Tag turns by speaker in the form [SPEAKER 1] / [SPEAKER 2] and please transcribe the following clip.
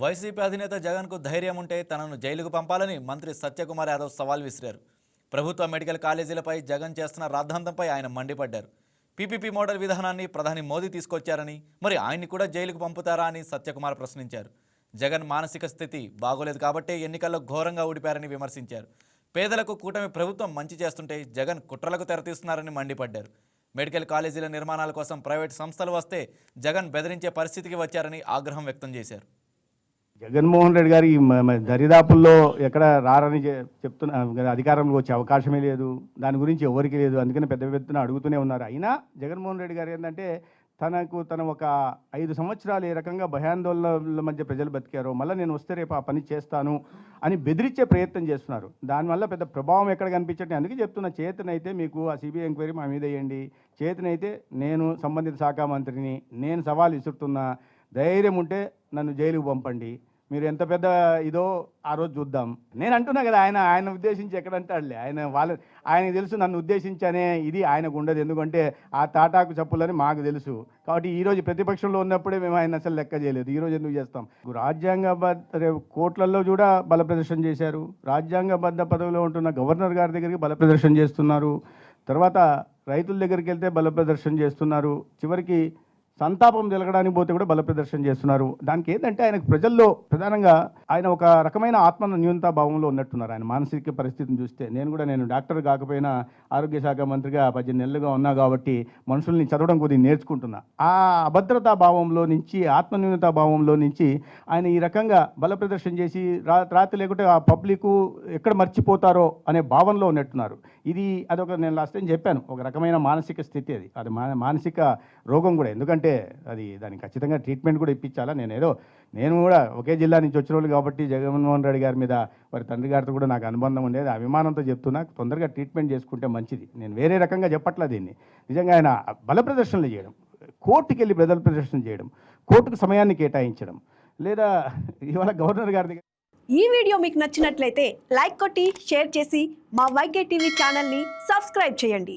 [SPEAKER 1] YCP అధినేత జగన్కు ధైర్యం ఉంటే తనను జైలుకు పంపాలని మంత్రి సత్యకుమార్ యాదవ్ సవాల్ విసిరారు. ప్రభుత్వ మెడికల్ కాలేజీలపై జగన్ చేస్తున్న రాద్ధాంతంపై ఆయన మండిపడ్డారు. పీపీపీ మోడల్ విధానాన్ని ప్రధాని మోదీ తీసుకొచ్చారని మరి ఆయన్ని కూడా జైలుకు పంపుతారా అని సత్యకుమార్ ప్రశ్నించారు. జగన్ మానసిక స్థితి బాగోలేదు కాబట్టే ఎన్నికల్లో ఘోరంగా ఊడిపారని విమర్శించారు. పేదలకు కూటమి ప్రభుత్వం మంచి చేస్తుంటే జగన్ కుట్రలకు తెరతీస్తున్నారని మండిపడ్డారు. మెడికల్ కాలేజీల నిర్మాణాల కోసం ప్రైవేట్ సంస్థలు వస్తే జగన్ బెదిరించే పరిస్థితికి వచ్చారని ఆగ్రహం వ్యక్తం చేశారు.
[SPEAKER 2] జగన్మోహన్ రెడ్డి గారి దరిదాపుల్లో ఎక్కడ రారని చె- చెప్తున్న అధికారంలో వచ్చే అవకాశమే లేదు. దాని గురించి ఎవరికి లేదు. అందుకని పెద్ద పెద్దన అడుగుతూనే ఉన్నారు. అయినా జగన్మోహన్ రెడ్డి గారు ఏంటంటే తనకు తన ఒక ఐదు సంవత్సరాలు ఏ రకంగా భయాందోళనల మధ్య ప్రజలు బతికారో మళ్ళీ నేను వస్తే రేపు ఆ పని చేస్తాను అని బెదిరించే ప్రయత్నం చేస్తున్నారు. దానివల్ల పెద్ద ప్రభావం ఎక్కడ కనిపించట్లేదు. అందుకే చెప్తున్న చేతనైతే మీకు ఆ సిబిఐ ఎంక్వైరీ మా మీద వేయండి. చేతనైతే నేను సంబంధిత శాఖ మంత్రిని నేను సవాల్ విసురుతున్నా ధైర్యం ఉంటే నన్ను జైలుకు పంపండి. మీరు ఎంత పెద్ద ఇదో ఆ రోజు చూద్దాం. నేను అంటున్నా కదా ఆయన ఆయన ఉద్దేశించి ఎక్కడంటాడులే. ఆయన వాళ్ళ ఆయనకు తెలుసు నన్ను ఉద్దేశించనే ఇది ఆయనకు ఉండదు. ఎందుకంటే ఆ తాటాకు చెప్పులని మాకు తెలుసు. కాబట్టి ఈరోజు ప్రతిపక్షంలో ఉన్నప్పుడే మేము ఆయన అసలు లెక్క చేయలేదు. ఈ రోజు ఎందుకు చేస్తాం? రాజ్యాంగబద్ధ రే- కోర్టులలో కూడా బల ప్రదర్శన చేశారు. రాజ్యాంగబద్ధ పదవిలో ఉంటున్న గవర్నర్ గారి దగ్గరికి బల ప్రదర్శన చేస్తున్నారు. తర్వాత రైతుల దగ్గరికి వెళ్తే బల ప్రదర్శన చేస్తున్నారు. చివరికి సంతాపం తెలగడానికి పోతే కూడా బల ప్రదర్శన చేస్తున్నారు. దానికి ఏంటంటే ఆయనకు ప్రజల్లో ప్రధానంగా ఆయన ఒక రకమైన ఆత్మ న్యూనతా భావంలో ఉన్నట్టున్నారు. ఆయన మానసిక పరిస్థితిని చూస్తే నేను కూడా నేను డాక్టర్ కాకపోయినా ఆరోగ్య శాఖ మంత్రిగా పద్దెనిమిది నెలలుగా ఉన్నా కాబట్టి మనుషుల్ని చదవడం కొద్దిగా నేర్చుకుంటున్నా. ఆ అభద్రతా భావంలో నుంచి ఆత్మ న్యూనతా భావంలో నుంచి ఆయన ఈ రకంగా బల ప్రదర్శన చేసి రా రాత్రి లేకుంటే ఆ పబ్లిక్ ఎక్కడ మర్చిపోతారో అనే భావనలో ఉన్నట్టున్నారు. ఇది అదొక నేను లాస్ట్ టైం చెప్పాను. ఒక రకమైన మానసిక స్థితి అది. అది మా- మానసిక రోగం కూడా. ఎందుకంటే అది దానికి ఖచ్చితంగా ట్రీట్మెంట్ కూడా ఇప్పించాలా? నేను ఏదో నేను కూడా ఒకే జిల్లా నుంచి వచ్చిన వాళ్ళు కాబట్టి జగన్మోహన్ రెడ్డి గారి మీద వారి తండ్రి గారితో కూడా నాకు అనుబంధం ఉండేది. అభిమానంతో చెప్తున్నా తొందరగా ట్రీట్మెంట్ చేసుకుంటే మంచిది. నేను వేరే రకంగా చెప్పట్లేదు దీన్ని. నిజంగా ఆయన బల ప్రదర్శనలు చేయడం కోర్టుకి వెళ్ళి బల ప్రదర్శన చేయడం కోర్టుకు సమయాన్ని కేటాయించడం లేదా ఇవాళ గవర్నర్ గారి
[SPEAKER 3] ఈ వీడియో మీకు నచ్చినట్లయితే లైక్ కొట్టి షేర్ చేసి మా వైకే టీవీ ఛానల్ని సబ్స్క్రైబ్ చేయండి.